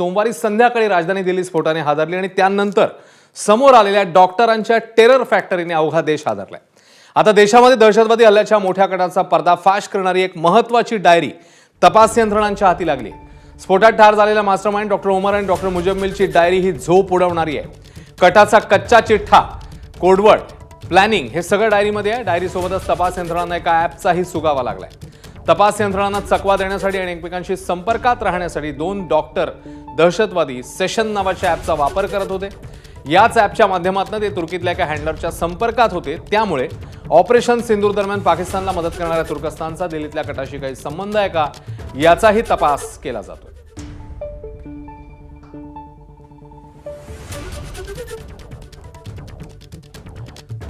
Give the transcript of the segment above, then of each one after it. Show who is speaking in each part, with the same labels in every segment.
Speaker 1: सोमवारी संध्याकाळी राजधानी दिल्ली स्फोटाने हादरली आणि त्यानंतर समोर आलेल्या डॉक्टरांच्या टेरर फॅक्टरीने अवघा देश हादरलाय. आता देशामध्ये दहशतवादी हल्ल्याच्या मोठ्या कटाचा पर्दाफाश करणारी एक महत्वाची डायरी तपास यंत्रणांच्या हाती लागली. स्फोटात ठार झालेला मास्टरमाइंड डॉक्टर उमर आणि डॉक्टर मुजम्मिलची डायरी ही झोप उडवणारी आहे. कटाचा कच्चा चिठ्ठा कोडवड प्लॅनिंग हे सगळं डायरीमध्ये आहे. डायरीसोबतच तपास यंत्रणांना एका ॲपचाही सुगावा लागलाय. तपास यंत्रणांना चकवा देण्यासाठी आणि एकमेकांशी संपर्कात राहण्यासाठी दोन डॉक्टर दहशतवादी सेशन नावाच्या ॲपचा वापर करत होते. याच ॲपच्या माध्यमातून ते तुर्कीतल्या एका हँडलरच्या संपर्कात होते. त्यामुळे ऑपरेशन सिंदूर दरम्यान पाकिस्तानला मदत करणाऱ्या तुर्कस्तानचा दिल्लीतल्या कटाशी काही संबंध आहे का? याचाही तपास केला जातो.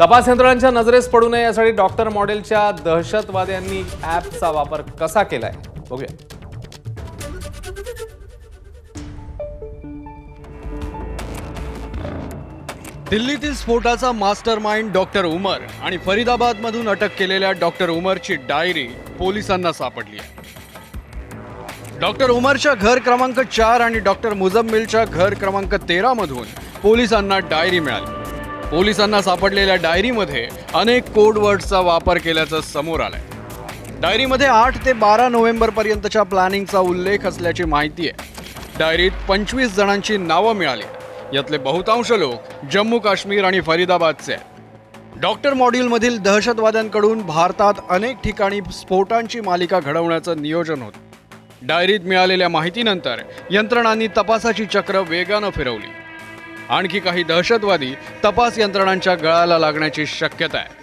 Speaker 1: तपास यंत्रणांच्या नजरेस पडू नये यासाठी डॉक्टर मॉडेलच्या दहशतवाद्यांनी ॲपचा वापर कसा केलाय? बघूया.
Speaker 2: दिल्लीतील स्फोटाचा मास्टर माइंड डॉक्टर उमर आणि फरीदाबादमधून अटक केलेल्या डॉक्टर उमरची डायरी पोलिसांना सापडली आहे. डॉक्टर उमरच्या घर क्रमांक चार आणि डॉक्टर मुजम्मिलच्या घर क्रमांक तेरा मधून पोलिसांना डायरी मिळाली. पोलिसांना सापडलेल्या डायरीमध्ये अनेक कोड वर्ड्सचा वापर केल्याचं समोर आलंय. डायरीमध्ये आठ ते बारा नोव्हेंबरपर्यंतच्या प्लॅनिंगचा उल्लेख असल्याची माहिती आहे. डायरीत पंचवीस जणांची नावं मिळाली. यातले बहुतांश लोक जम्मू काश्मीर आणि फरीदाबादचे आहेत. डॉक्टर मॉड्यूलमधील दहशतवाद्यांकडून भारतात अनेक ठिकाणी स्फोटांची मालिका घडवण्याचं नियोजन होतं. डायरीत मिळालेल्या माहितीनंतर यंत्रणांनी तपासाची चक्र वेगानं फिरवली. आणखी काही दहशतवादी तपास यंत्रणांच्या गळाला लागण्याची शक्यता आहे.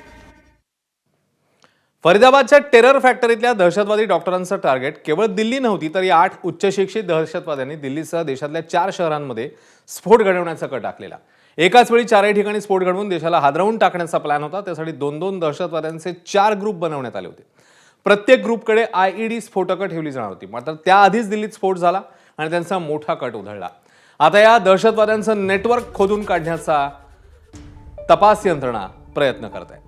Speaker 1: फरीदाबादच्या टेरर फॅक्टरीतल्या दहशतवादी डॉक्टरांचं टार्गेट केवळ दिल्ली नव्हती तर या आठ उच्चशिक्षित दहशतवाद्यांनी दिल्लीसह देशातल्या चार शहरांमध्ये स्फोट घडवण्याचा कट टाकलेला. एकाच वेळी चारही ठिकाणी स्फोट घडवून देशाला हादरवून टाकण्याचा प्लॅन होता त्यासाठी दोन दोन दहशतवाद्यांचे चार ग्रुप बनवण्यात आले होते. प्रत्येक ग्रुपकडे आय ई डी स्फोटकं ठेवली जाणार होती मात्र त्याआधीच दिल्लीत स्फोट झाला आणि त्यांचा मोठा कट उधळला. आता या दहशतवाद्यांचं नेटवर्क खोदून काढण्याचा तपास यंत्रणा प्रयत्न करत आहेत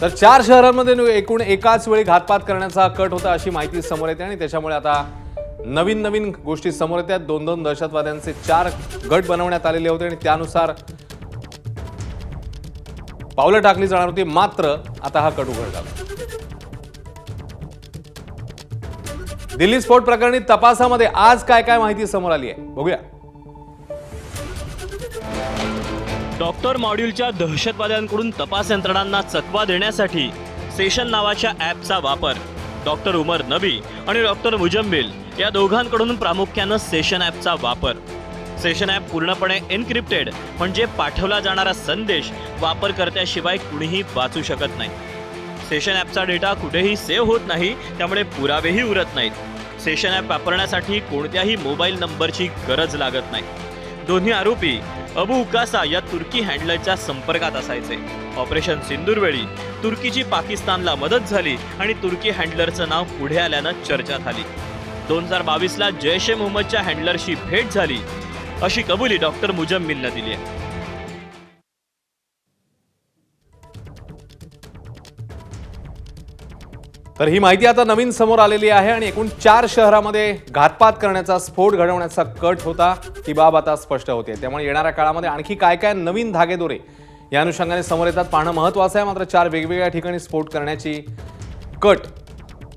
Speaker 1: तर चार शहरांमध्ये एकूण एकाच वेळी घातपात करण्याचा कट होता अशी माहिती समोर येते आणि त्याच्यामुळे आता नवीन नवीन गोष्टी समोर येतात दोन दोन दहशतवाद्यांचे चार गट बनवण्यात आलेले होते आणि त्यानुसार पावलं टाकली जाणार होती मात्र आता हा कट उघड झाला दिल्ली स्फोट प्रकरणी तपासामध्ये आज काय काय माहिती समोर आली आहे? बघूया.
Speaker 3: डॉक्टर मॉड्यूलच्या दहशतवाद्यांकडून तपास यंत्रणांना चकवा देण्यासाठी सेशन नावाच्या ॲपचा वापर. डॉक्टर उमर नबी आणि डॉक्टर मुजम्बिल या दोघांकडून प्रामुख्यानं सेशन ॲपचा वापर. सेशन ॲप पूर्णपणे एनक्रिप्टेड म्हणजे पाठवला जाणारा संदेश वापरकर्त्याशिवाय कुणीही वाचू शकत नाही. सेशन ॲपचा डेटा कुठेही सेव्ह होत नाही त्यामुळे पुरावेही उरत नाहीत. सेशन ॲप वापरण्यासाठी कोणत्याही मोबाईल नंबरची गरज लागत नाही. दोन्ही आरोपी अबू उकासा या तुर्की हँडलरच्या संपर्कात असायचे. ऑपरेशन सिंदूरवेळी तुर्कीची पाकिस्तानला मदत झाली आणि तुर्की हँडलरचं नाव पुढे आल्यानं चर्चा झाली दोन हजार बावीसला जैश ए मोहम्मदच्या हँडलरशी भेट झाली. अशी कबुली डॉक्टर मुजम्मिलनं दिली आहे.
Speaker 1: तर ही माहिती आता नवीन समोर आलेली आहे आणि एकूण चार शहरामध्ये घातपात करण्याचा स्फोट घडवण्याचा कट होता. ती बाब आता स्पष्ट होते. त्यामुळे येणाऱ्या काळामध्ये आणखी काय काय नवीन धागेदोरे या अनुषंगाने समोर येतात. पाहणं महत्त्वाचं आहे. मात्र चार वेगवेगळ्या ठिकाणी स्फोट करण्याची कट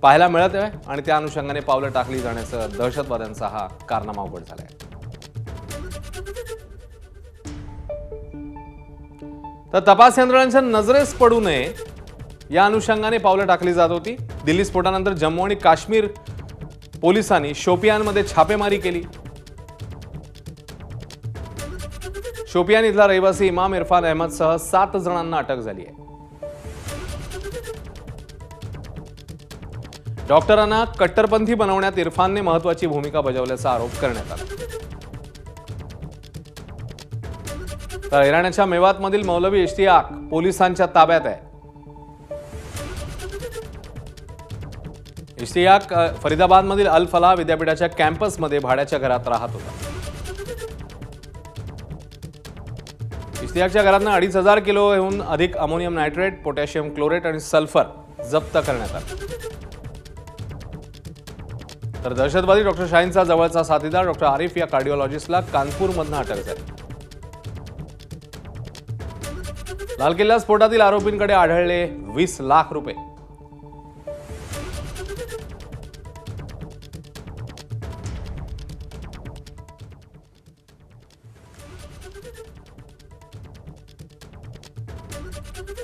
Speaker 1: पाहायला मिळत आहे आणि त्या अनुषंगाने पावलं टाकली जाण्याचं दहशतवाद्यांचा हा कारनामा उघड झाला आहे तर तपास यंत्रणांच्या नजरेस पडू नये. या अनुषंगाने पावलं टाकली जात होती. दिल्ली स्फोटानंतर जम्मू आणि काश्मीर पोलिसांनी शोपियानमध्ये छापेमारी केली. शोपियान इथला रहिवासी इमाम इरफान अहमदसह सात जणांना अटक झाली आहे. डॉक्टरांना कट्टरपंथी बनवण्यात इरफानने महत्वाची भूमिका बजावल्याचा आरोप करण्यात आला. तर मेवातमधील मौलवी इश्तियाक पोलिसांच्या ताब्यात आहे. इश्तियाक फरीदाबादमधील अल फलाह विद्यापीठाच्या कॅम्पसमध्ये भाड्याच्या घरात राहत होता. इश्तियाकच्या घरातनं अडीच हजार किलोहून अधिक अमोनियम नायट्रेट पोटॅशियम क्लोरेट आणि सल्फर जप्त करण्यात आलं. तर दहशतवादी डॉक्टर शाहीनचा जवळचा साथीदार डॉक्टर आरिफ या कार्डिओलॉजिस्टला कानपूरमधनं अटक झाली. लाल किल्ला स्फोटातील आरोपींकडे आढळले वीस लाख रुपये.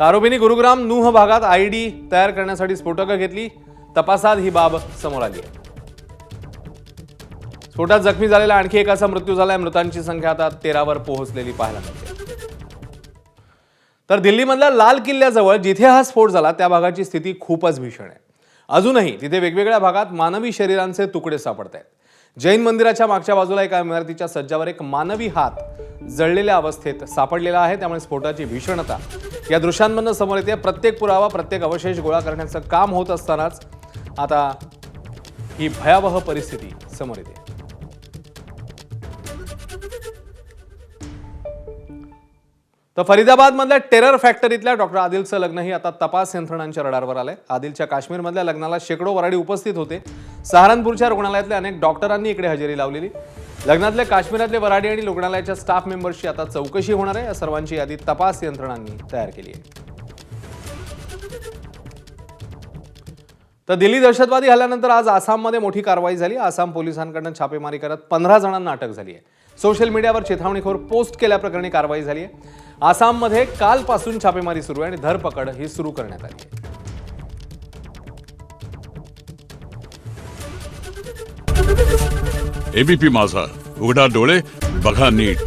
Speaker 1: आरोपींनी गुरुग्राम नूह भागात आयडी तयार करण्यासाठी स्फोटकं घेतली. तपासात ही बाब समोर आली आहे. स्फोटात जखमी झालेला आणखी एकाचा मृत्यू झालाय. मृतांची संख्या आता तेरावर पोहोचलेली पाहायला मिळते. तर दिल्लीमधल्या लाल किल्ल्याजवळ जिथे हा स्फोट झाला त्या भागाची स्थिती खूपच भीषण आहे. अजूनही तिथे वेगवेगळ्या भागात मानवी शरीरांचे तुकडे सापडत आहेत जैन मंदिराच्या मागच्या बाजूला एका इमारतीच्या सज्जावर एक मानवी हात जळलेल्या अवस्थेत सापडलेला आहे. त्यामुळे स्फोटाची भीषणता या दृश्यांमधनं समोर येते. प्रत्येक पुरावा प्रत्येक अवशेष गोळा करण्याचं काम होत असतानाच आता ही भयावह परिस्थिती समोर येते. तर फरीदाबादमधल्या टेरर फॅक्टरीतल्या डॉक्टर आदिलचं लग्नही आता तपास यंत्रणांच्या रडारवर आलंय. आदिलच्या काश्मीरमधल्या लग्नाला शेकडो वराडी उपस्थित होते. सहारनपूरच्या रुग्णालयातले अनेक डॉक्टरांनी इकडे हजेरी लावलेली. लग्नातले काश्मीरातले वराडी आणि रुग्णालयाच्या स्टाफ मेंबर्सची आता चौकशी होणार आहे. या सर्वांची यादी तपास यंत्रणांनी तयार केली आहे. तर दिल्ली दहशतवादी हल्ल्यानंतर आज आसाममध्ये मोठी कारवाई झाली. आसाम पोलिसांकडनं छापेमारी करत पंधरा जणांना अटक झाली आहे. सोशल मीडियावर चेतावणीखोर पोस्ट केल्याप्रकरणी कारवाई झाली आहे. आसाममध्ये कालपासून छापेमारी सुरू आहे आणि धरपकड ही सुरू करण्यात आली आहे.
Speaker 4: एबीपी माझा. उघडा डोळे बघा नीट.